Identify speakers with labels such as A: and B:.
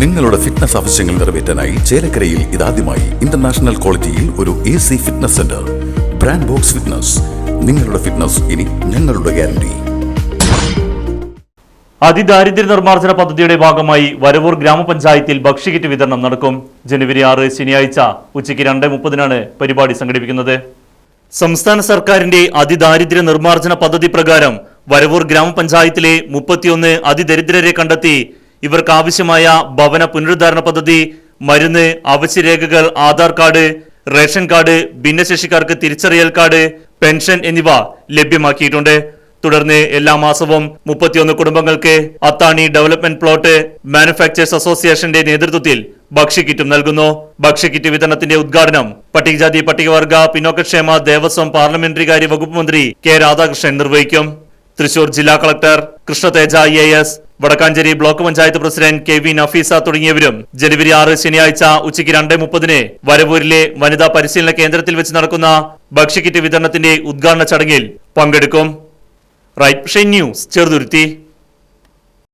A: നിങ്ങളുടെ ഫിറ്റ്നസ് ആവശ്യങ്ങൾ നിറവേറ്റാനായി ചേലക്കരയിൽ ഇതാദ്യമായി ഇന്റർനാഷണൽ ക്വാളിറ്റിയിൽ ഒരു A C fitness centre brand box fitness നിങ്ങളുടെ ഫിറ്റ്നസ് ഇനി ഞങ്ങളുടെ ഗ്യാരണ്ടി
B: അതിദാരിദ്ര്യ നിർമ്മാർജന പദ്ധതിയുടെ ഭാഗമായി വരവൂർ ഗ്രാമപഞ്ചായത്തിൽ ഭക്ഷ്യകിറ്റ് വിതരണം നടക്കും. ജനുവരി ആറ് ശനിയാഴ്ച ഉച്ചയ്ക്ക് രണ്ട് മുപ്പതിനാണ് പരിപാടി സംഘടിപ്പിക്കുന്നത്. സംസ്ഥാന സർക്കാരിന്റെ അതിദാരിദ്ര്യ നിർമ്മാർജന പദ്ധതി പ്രകാരം വരവൂർ ഗ്രാമപഞ്ചായത്തിലെ മുപ്പത്തിയൊന്ന് അതിദരിദ്രരെ കണ്ടെത്തി ഇവർക്ക് ആവശ്യമായ ഭവന പുനരുദ്ധാരണ പദ്ധതി മരുന്ന് അവശ്യരേഖകൾ ആധാർ കാർഡ് റേഷൻ കാർഡ് ഭിന്നശേഷിക്കാർക്ക് തിരിച്ചറിയൽ കാർഡ് പെൻഷൻ എന്നിവ ലഭ്യമാക്കിയിട്ടുണ്ട്. തുടർന്ന് എല്ലാ മാസവും മുപ്പത്തിയൊന്ന് കുടുംബങ്ങൾക്ക് അത്താണി ഡെവലപ്മെന്റ് പ്ലോട്ട് മാനുഫാക്ചേഴ്സ് അസോസിയേഷന്റെ നേതൃത്വത്തിൽ ഭക്ഷ്യക്കിറ്റും നൽകുന്നു. ഭക്ഷ്യക്കിറ്റ് വിതരണത്തിന്റെ ഉദ്ഘാടനം പട്ടികജാതി പട്ടികവർഗ പിന്നോക്കക്ഷേമ ദേവസ്വം പാർലമെന്ററി കാര്യ വകുപ്പ് മന്ത്രി കെ രാധാകൃഷ്ണൻ നിർവഹിക്കും. തൃശൂർ ജില്ലാ collector Krishnateja I S Vadakkanchery block panchayat president K V Nafeesa തുടങ്ങിയവരും ജനുവരി ആറ് ശനിയാഴ്ച ഉച്ചയ്ക്ക് രണ്ട് മുപ്പതിന് വരവൂരിലെ വനിതാ പരിശീലന കേന്ദ്രത്തിൽ വെച്ച് നടക്കുന്ന ഭക്ഷ്യക്കിറ്റ് വിതരണത്തിന്റെ ഉദ്ഘാടന ചടങ്ങിൽ പങ്കെടുക്കും. Right news Cheruthuruthy.